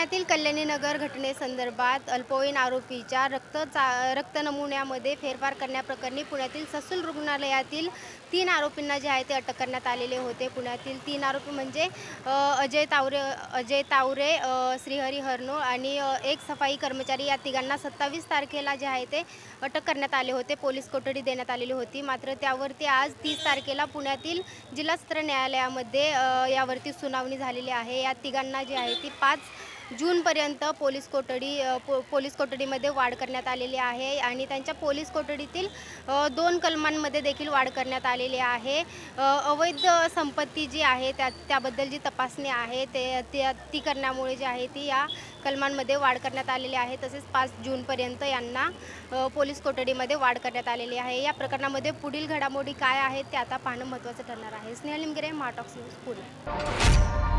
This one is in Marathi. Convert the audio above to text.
पुण्यातील कल्याणीनगर घटनेसंदर्भात अल्पवयीन आरोपीच्या रक्त चा रक्त नमुन्यामध्ये फेरफार करण्याप्रकरणी पुण्यातील ससूल रुग्णालयातील तीन आरोपींना जे आहे ते अटक करण्यात आलेले होते. पुण्यातील तीन आरोपी म्हणजे अजय तावरे अजय तावरे श्रीहरी हरनोळ आणि एक सफाई कर्मचारी या तिघांना सत्तावीस तारखेला जे आहे ते अटक करण्यात आले होते. पोलीस कोठडी देण्यात आलेली होती. मात्र त्यावरती आज तीस तारखेला पुण्यातील जिल्हा सत्र न्यायालयामध्ये यावरती सुनावणी झालेली आहे. या तिघांना जी आहे ती पाच जूनपर्यंत पोलीस कोठडी पो पोलीस कोठडीमध्ये वाढ करण्यात आलेली आहे आणि त्यांच्या पोलीस कोठडीतील दोन कलमांमध्ये देखील वाढ करण्यात आलेली आहे. अवैध संपत्ती जी आहे त्या त्याबद्दल जी तपासणी आहे ते त्या ती करण्यामुळे जी आहे ती या कलमांमध्ये वाढ करण्यात आलेली आहे. तसेच पाच जूनपर्यंत यांना पोलीस कोठडीमध्ये वाढ करण्यात आलेली आहे. या प्रकरणामध्ये पुढील घडामोडी काय आहेत ते आता पाहणं महत्त्वाचं ठरणार आहे. स्नेहलिमगिरे माटॉक्स न्यूज पुणे.